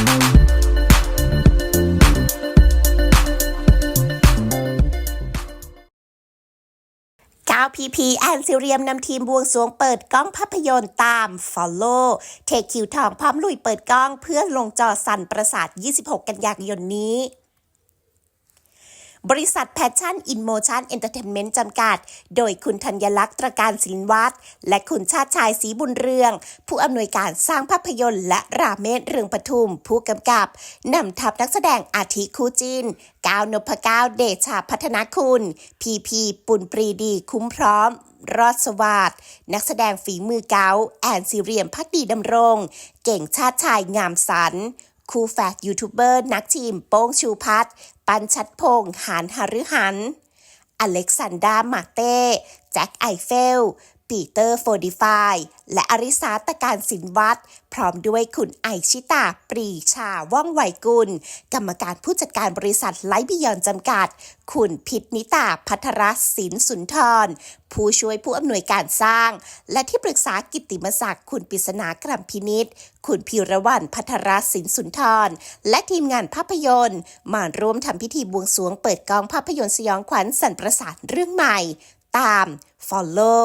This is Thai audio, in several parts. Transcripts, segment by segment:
ก้าวพีพีแอนซิเรียมนำทีมบวงสรวงเปิดกล้องภาพยนตร์ตาม Follow เทคิวทองพร้อมลุยเปิดกล้องเพื่อลงจอสั่นประสาท 26 กันยายนนี้ บริษัท Passion in Motion Entertainment จำกัด โดยคุณธัญลักษณ์ตระการศิลวัฒน์และคุณชาติชายศรีบุญเรือง ผู้อำนวยการสร้างภาพยนตร์ และราเมศเรืองปทุม ผู้กำกับนำทัพนักแสดงอาทิคู่จินก้าวนพก้าวเดชาพัฒนาคุณ พีพีปุณปรีดีคุ้มพร้อมรอดสวัสดนักแสดงฝีมือเกาแอนซีเรียมพักดีดำรง เก่งชาติชายงามสัน คู่แฝดยูทูบเบอร์นักทีมโป้งชูพัฒ ปันชัดพงษ์หานหฤหัน อเล็กซานดรามาเต้ แจ็คไอเฟล ปีเตอร์โฟดิฟายและอริสาตะการสินวัตรพร้อมด้วยคุณไอชิตา ปรีชา ว่องไวกุล กรรมการผู้จัดการบริษัทไลฟ์บิยอนจำกัด คุณพิษนิตา พัทรศินสุนทร ผู้ช่วยผู้อำนวยการสร้าง และที่ปรึกษากิตติมศักดิ์ คุณปิศนากรัมพินิษคุณพิรวันพัทรศินสุนทร และทีมงานภาพยนตร์ มาร่วมทำพิธีบวงสรวงเปิดกองภาพยนตร์สยองขวัญสันประสานเรื่องใหม่ ตาม Follow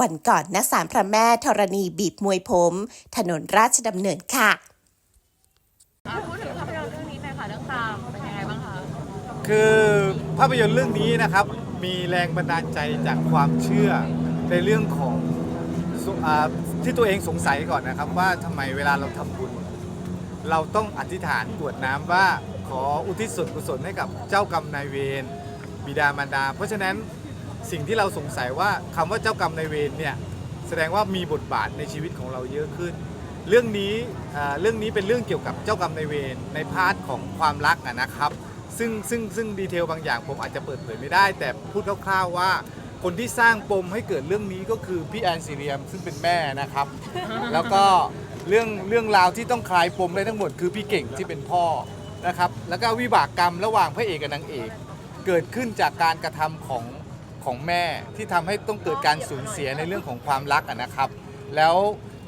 วันก่อนณศาลพระแม่ธรณีบีบมวยผม ถนนราชดำเนินค่ะอะพูดถึงภาพยนตร์เรื่องนี้หน่อยค่ะเรื่องตาม เป็นยังไงบ้างคะคือภาพยนตร์เรื่องนี้นะครับ มีแรงบันดาลใจจากความเชื่อในเรื่องของสุอ่าที่ตัวเองสงสัยก่อนนะครับ ว่าทำไมเวลาเราทำบุญ เราต้องอธิษฐานกรวดน้ำว่าขออุทิศส่วนกุศลให้กับเจ้ากรรมนายเวรบิดามารดา เพราะฉะนั้น สิ่งที่เราสงสัยว่าคำว่าเจ้ากรรมนายเวรเนี่ยแสดงว่ามีบทบาทในชีวิตของเราเยอะขึ้น เรื่องนี้อ่าเรื่องนี้เป็นเรื่องเกี่ยวกับเจ้ากรรมนายเวรในพาร์ทของความรักอะนะครับ ซึ่งซึ่งซึ่งดีเทลบางอย่างผมอาจจะเปิดเผยไม่ได้ แต่พูดคร่าวๆว่า คนที่สร้างปมให้เกิดเรื่องนี้ก็คือพี่แอนซีเรียมซึ่งเป็นแม่นะครับ แล้วก็เรื่องเรื่องราวที่ต้องคลายปมได้ทั้งหมดคือพี่เก่งที่เป็นพ่อนะครับ แล้วก็วิบากกรรมระหว่างพระเอกกับนางเอก เกิดขึ้นจากการกระทำของ ของแม่ที่ทำให้ต้องเกิดการสูญเสียในเรื่องของความรักอะนะครับ แล้ว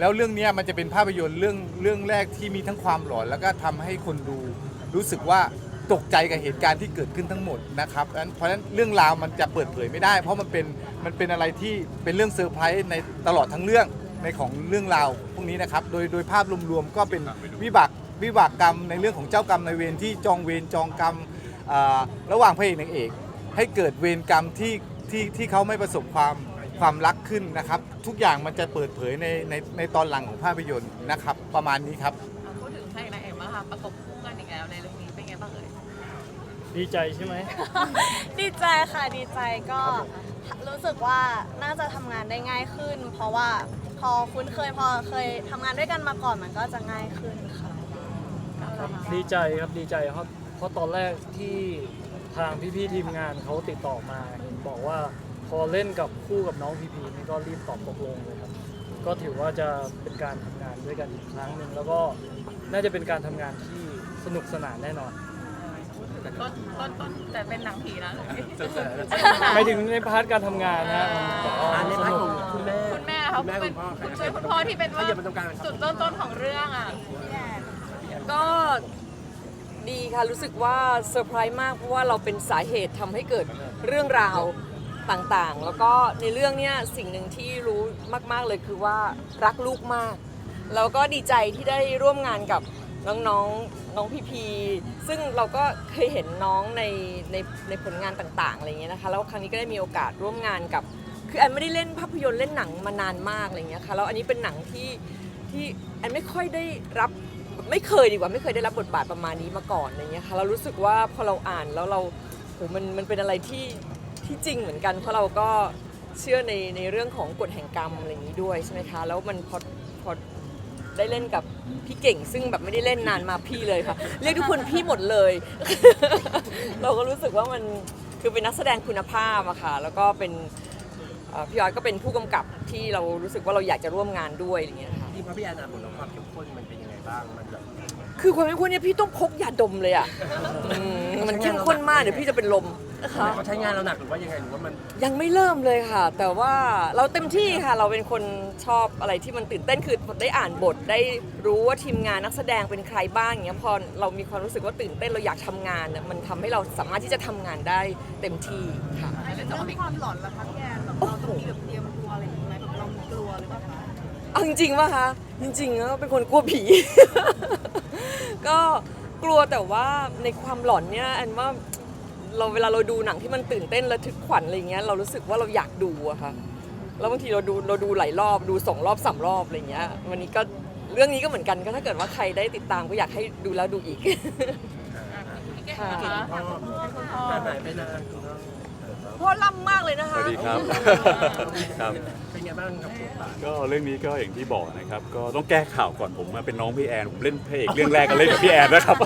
แล้วเรื่องเนี้ยมันจะเป็นภาพยนตร์เรื่องเรื่องแรกที่มีทั้งความหลอน แล้วก็ทำให้คนดูรู้สึกว่าตกใจกับเหตุการณ์ที่เกิดขึ้นทั้งหมดนะครับงั้นเพราะฉะนั้นเรื่องราวมันจะเปิดเผยไม่ได้ เพราะมันเป็นมันเป็นอะไรที่เป็นเรื่องเซอร์ไพรส์ในตลอดทั้งเรื่องในของเรื่องราวพวกนี้นะครับ โดยโดยภาพรวมๆก็เป็นวิบากวิบากกรรมในเรื่องของเจ้ากรรมนายเวรที่จองเวรจองกรรมอ่าระหว่างพระเอกนางเอก ให้เกิดเวรกรรมที่ ที่ที่เขาไม่ประสบความความรักขึ้นนะครับ ทุกอย่างมันจะเปิดเผยในในในตอนหลังของภาพยนตร์นะครับ ประมาณนี้ครับอะพูดถึงพระเอกนางเอกบ้างค่ะประกบคู่กันอีกแล้วในเรื่องนี้เป็นไงบ้างเอ่ยดีใจใช่ไหม ดีใจค่ะดีใจก็รู้สึกว่าน่าจะทำงานได้ง่ายขึ้น เพราะว่าพอคุ้นเคยพอเคยทำงานด้วยกันมาก่อนมันก็จะง่ายขึ้นค่ะ ดีใจครับดีใจครับ เพราะตอนแรกที่ทางพี่ๆทีมงานเขาติดต่อมาเห็น บอกว่าพอเล่นกับคู่กับน้องพีพีนี่ก็รีบตอบตกลงเลยครับ ก็ถือว่าจะเป็นการทำงานด้วยกันอีกครั้งหนึ่งแล้วก็น่าจะเป็นการทำงานที่สนุกสนานแน่นอนต้นต้นต้นแต่เป็นหนังผีนะไม่ถึงในพาร์ทการทำงานนะมันแบบว่าในสพาร์ทนุขกองคุณแม่คุณแม่เขาคุณแม่เป็นคุณพ่อคุณช่วยคุณพ่อที่เป็นว่าขยับมาตรงกลางจุดเริ่มต้นของเรื่องอะก็ ดีค่ะ รู้สึกว่าเซอร์ไพรส์มาก เพราะว่าเราเป็นสาเหตุทำให้เกิดเรื่องราวต่างๆ แล้วก็ในเรื่องเนี้ยสิ่งหนึ่งที่รู้มากๆเลยคือว่ารักลูกมาก แล้วก็ดีใจที่ได้ร่วมงานกับน้องๆน้องพีพีซึ่งเราก็เคยเห็นน้องในในในผลงานต่างๆอะไรเงี้ยนะคะแล้วครั้งนี้ก็ได้มีโอกาสร่วมงานกับ คือแอนไม่ได้เล่นภาพยนตร์เล่นหนังมานานมากอะไรเงี้ยค่ะแล้วอันนี้เป็นหนังที่ที่แอนไม่ค่อยได้รับ ไม่เคยดีกว่าไม่เคยได้รับบทบาทประมาณนี้มาก่อนอะไรเงี้ยค่ะเรารู้สึกว่าพอเราอ่านแล้วเราโหมันมันเป็นอะไรที่ที่จริงเหมือนกัน เพราะเราก็เชื่อในในเรื่องของกฎแห่งกรรมอะไรอย่างนี้ด้วยใช่ไหมคะแล้วมันพอพอได้เล่นกับพี่เก่ง ซึ่งแบบไม่ได้เล่นนานมาพี่เลยค่ะ เรียกทุกคนพี่หมดเลย เราก็รู้สึกว่ามันคือเป็นนักแสดงคุณภาพอะค่ะแล้วก็เป็นเอ่อพี่ออสก็เป็นผู้กำกับที่เรารู้สึกว่าเราอยากจะร่วมงานด้วยอย่างเงี้ยค่ะ ที่พระพี่แอนอ่าบทแล้วความเข้มข้นมันเป็นยังไง บ้างมันแบบคือความเป็นคนเนี่ยพี่ต้องพกยาดมเลยอะอืมมันเข้มข้นมากเดี๋ยวพี่จะเป็นลมค่ะเขาใช้งานเราหนักหรือว่ายังไงหรือว่ามันยังไม่เริ่มเลยค่ะ แต่ว่าเราเต็มที่ค่ะ เราเป็นคนชอบอะไรที่มันตื่นเต้นคือได้อ่านบทได้รู้ว่าทีมงานนักแสดงเป็นใครบ้างอย่างเงี้ยพอเรามีความรู้สึกว่าตื่นเต้นเราอยากทำงานเนี่ยมันทำให้เราสามารถที่จะทำงานได้เต็มที่ค่ะ เรื่องความหลอนล่ะคะพี่แอนแบบเราต้องมีแบบเตรียมตัวอะไรอย่างเงี้ยไหมแบบเรากลัวหรือเปล่าคะ เอาจริงๆป่ะคะจริงๆแล้วเป็นคนกลัวผี ก็กลัวแต่ว่าในความหลอนเนี่ยอันว่าเราเวลาเราดูหนังที่มันตื่นเต้นระทึกขวัญอะไรเงี้ยเรารู้สึกว่าเราอยากดูอะค่ะแล้วบางทีเราดูเราดูหลายรอบดูสองรอบสามรอบอะไรเงี้ยวันนี้ก็เรื่องนี้ก็เหมือนกันก็ถ้าเกิดว่าใครได้ติดตามก็อยากให้ดูแล้วดูอีก ค่ะ พ่อหายไปนานพ่อ ล่ำมากเลยนะคะสวัสดีครับครับ เป็นไงบ้างกับบทบาทก็เรื่องนี้ก็อย่างที่บอกนะครับ ก็ต้องแก้ข่าวก่อนผมมาเป็นน้องพี่แอนผมเล่นพระเอกเรื่องแรกก็เล่นกับพี่แอนนะครับ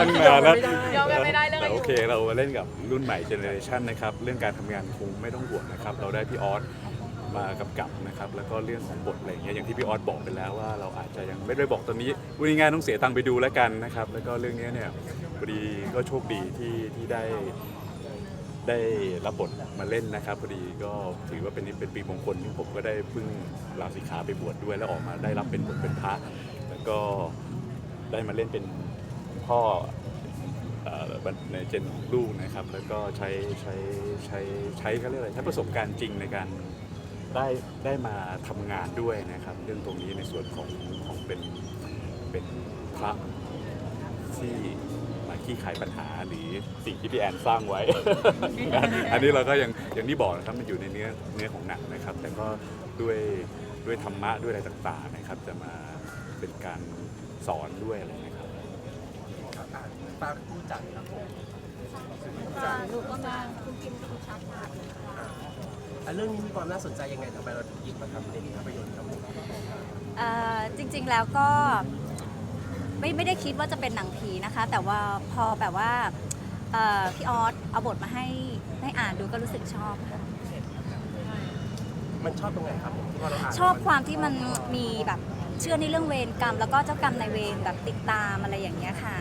ตั้งนานแล้วยอมกันไม่ได้เรื่องแต่อายุโอเคเราเล่นกับรุ่นใหม่เจเนอเรชันนะครับเรื่องการทำงานคงไม่ต้องห่วงนะครับ เราได้พี่ออสมากำกับนะครับแล้วก็เรื่องของบทอะไรอย่างเงี้ยอย่างที่พี่ออสบอกไปแล้วว่าเราอาจจะยังไม่ได้บอกตอนนี้วันนี้งานต้องเสียตังค์ไปดูแล้วกันนะครับแล้วก็เรื่องนี้เนี่ยพอดีก็โชคดีที่ที่ได้ ได้รับบทมาเล่นนะครับพอดีก็ถือว่าเป็นเป็นปีมงคลที่ผมก็ได้เพิ่งลาสิกขาไปบวชดด้วยแล้วออกมาได้รับเป็นบทเป็นพระแล้วก็ได้มาเล่นเป็นพ่ออในเจนลูกนะครับ แล้วก็ใช้ใช้ใช้ใช้เขาเรียกอะไรใช้ประสบการณ์จริงในการได้ได้มาทำงานด้วยนะครับ เรื่องตรงนี้ในส่วนของของเป็นเป็นพระที่ มาขี้ขายปัญหาหรือสิ่งที่พี่แอนสร้างไว้ อันนี้เราก็ยังอย่างที่บอกนะครับมันอยู่ในเนื้อเนื้อของหนังนะครับ แต่ก็ด้วยด้วยธรรมะด้วยอะไรต่างๆนะครับ จะมาเป็นการสอนด้วยอะไรนะครับฝากผู้จัดครับผมหนูก็มาคุณพิมพ์คุณชัดค่ะอะเรื่องนี้มีความน่าสนใจยังไงทำไมเราถึงหยิบมาทำเป็นภาพยนตร์ครับผม เอ่อจริงๆแล้วก็ ไม่ไม่ได้คิดว่าจะเป็นหนังผีนะคะ แต่ว่าพอแบบว่าเอ่อพี่ออสเอาบทมาให้ให้อ่านดูก็รู้สึกชอบค่ะมันชอบตรงไหนครับผมที่ว่าเราอ่านชอบความที่มันมีแบบเชื่อในเรื่องเวรกรรม แล้วก็เจ้ากรรมนายเวรแบบติดตามอะไรอย่างเงี้ยค่ะ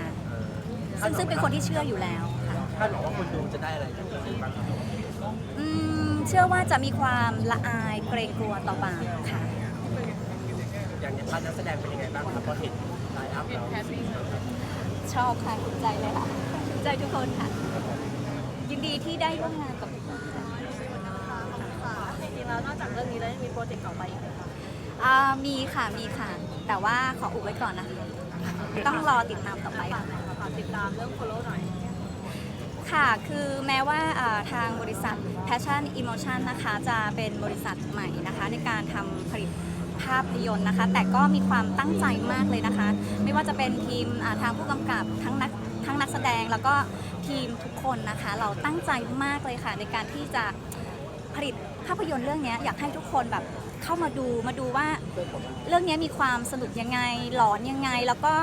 ซึ่งซึ่งเป็นคนที่เชื่ออยู่แล้วค่ะ คาดหวังว่าคนดูจะได้อะไรจากเรื่องนี้บ้างครับอืมเชื่อว่าจะมีความละอายเกรงกลัวต่อบาปค่ะ อย่างในพาร์ทนักแสดงเป็นยังไงบ้างครับพอเห็น ไลน์อัพแล้วชอบค่ะถูกใจเลยค่ะถูกใจทุกคนค่ะ ยินดีที่ได้ร่วมงานกับทุกคนค่ะค่ะจริงๆแล้วนอกจากเรื่องนี้แล้วยังมีโปรเจกต์ต่อไปอีกไหมคะอ่ามีค่ะมีค่ะ แต่ว่าขออุบไว้ก่อนนะคะต้องรอติดตามต่อไปค่ะ ฝากติดตามเรื่อง follow หน่อย ค่ะ คือแม้ว่าอ่าทางบริษัท Passion Emotion นะคะ จะเป็นบริษัทใหม่นะคะ ในการทำผลิต ภาพยนตร์นะคะ แต่ก็มีความตั้งใจมากเลยนะคะ ไม่ว่าจะเป็นทีมทางผู้กำกับทั้งนักทั้งนักแสดงแล้วก็ทีมทุกคนนะคะ เราตั้งใจมากเลยค่ะ ในการที่จะผลิตภาพยนตร์เรื่องนี้อยากให้ทุกคนแบบเข้ามาดูมาดูว่าเรื่องนี้มีความสนุกยังไง หลอนยังไงแล้วก็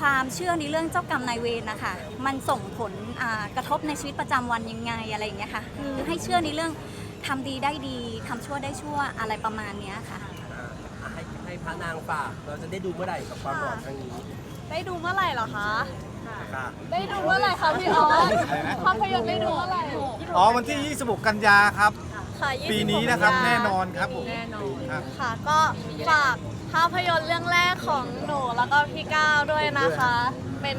ความเชื่อในเรื่องเจ้ากรรมนายเวรนะคะ มันส่งผลกระทบในชีวิตประจำวันยังไงอะไรอย่างเงี้ยค่ะ คือให้เชื่อในเรื่อง ทำดีได้ดีทำชั่วได้ชั่วอะไรประมาณเนี้ยค่ะ อะให้ให้พระนางฝากเราจะได้ดูเมื่อไหร่กับความหลอนครั้งนี้ได้ดูเมื่อไหร่เหรอคะ ค่ะได้ดูเมื่อไหร่คะพี่ออสอะไรนะภาพยนตร์ได้ดูเมื่อไหร่อ๋อวันที่ 26 กันยาครับ ค่ะปีนี้นะครับ26แน่นอนครับผมแน่นอนครับ ค่ะก็ฝากภาพยนตร์เรื่องแรกของหนูแล้วก็พี่ก้าวด้วยนะคะ เป็น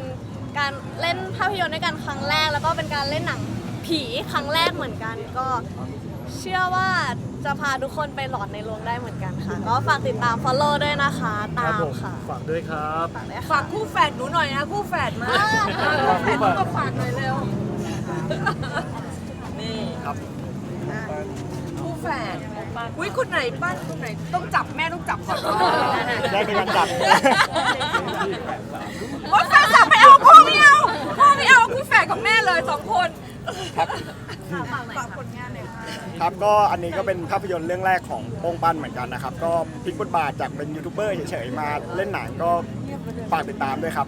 การเล่นภาพยนตร์ด้วยกันครั้งแรก แล้วก็เป็นการเล่นหนังผีครั้งแรกเหมือนกัน ก็ เชื่อว่าจะพาทุกคนไปหลอนในโรงได้เหมือนกันค่ะ ก็ฝากติดตาม follow ด้วยนะคะ ตามค่ะ ฝากด้วยครับ ฝากด้วยฝาค่ะกคู่แฝดหนูหน่อยนะคู่แฝดมาคู่แฝดหนูมาฝากหน่อยเร็วนี่ครับคู่แฝดอุ้ยคนไหนปั้นคนไหนต้องจับแม่ต้องจับก่อนได้เป็นการจับว่าแฟนจับไม่เอาพ่อไม่เอาพ่อไม่เอาคู่แฝดกับแม่เลยสองคนฝากผลงานหน่อย ค่ะครับก็อันนี้ก็เป็นภาพยนตร์เรื่องแรกของโป้งปั้นเหมือนกันนะครับ ก็พลิกบทบาทจากเป็นยูทูบเบอร์เฉยๆมาเล่นหนังก็ฝากติดตามด้วยครับ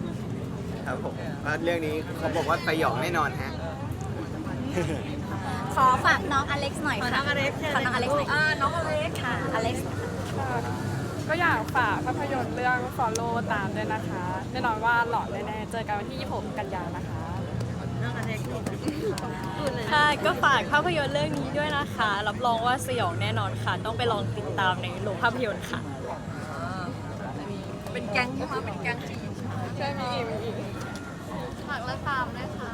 ครับผมว่าเรื่องนี้เขาบอกว่าสยองแน่นอนฮะ ขอฝากน้องอเล็กซ์หน่อยค่ะ ขอน้องอเล็กซ์เชิญขอน้องอเล็กซ์หน่อยอ่าน้องอเล็กค่ะ อเล็กซ์ก็อยากฝากภาพยนตร์เรื่อง Follow ตามด้วยนะคะ แน่นอนว่าหลอนแน่ๆ เจอกันวันที่ 26 กันยายนนะคะ ค่ะก็ฝากภาพยนตร์เรื่องนี้ด้วยนะคะ รับรองว่าสยองแน่นอนค่ะ ต้องไปลองติดตามในโรงภาพยนตร์ค่ะ เป็นแก๊งใช่ไหมเป็นแก๊งจีใช่ไหมฝากและสามนะคะ